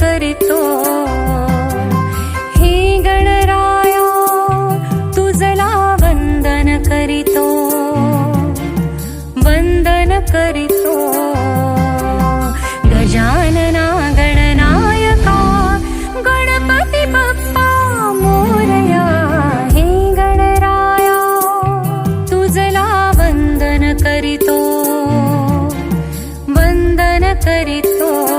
करीतो हे गणराया तुझला वंदन करीतो. वंदन करीतो. गजानना गणनायका गणपती बाप्पा मोरया. हे गणराया तुझला वंदन करीतो. वंदन करीतो.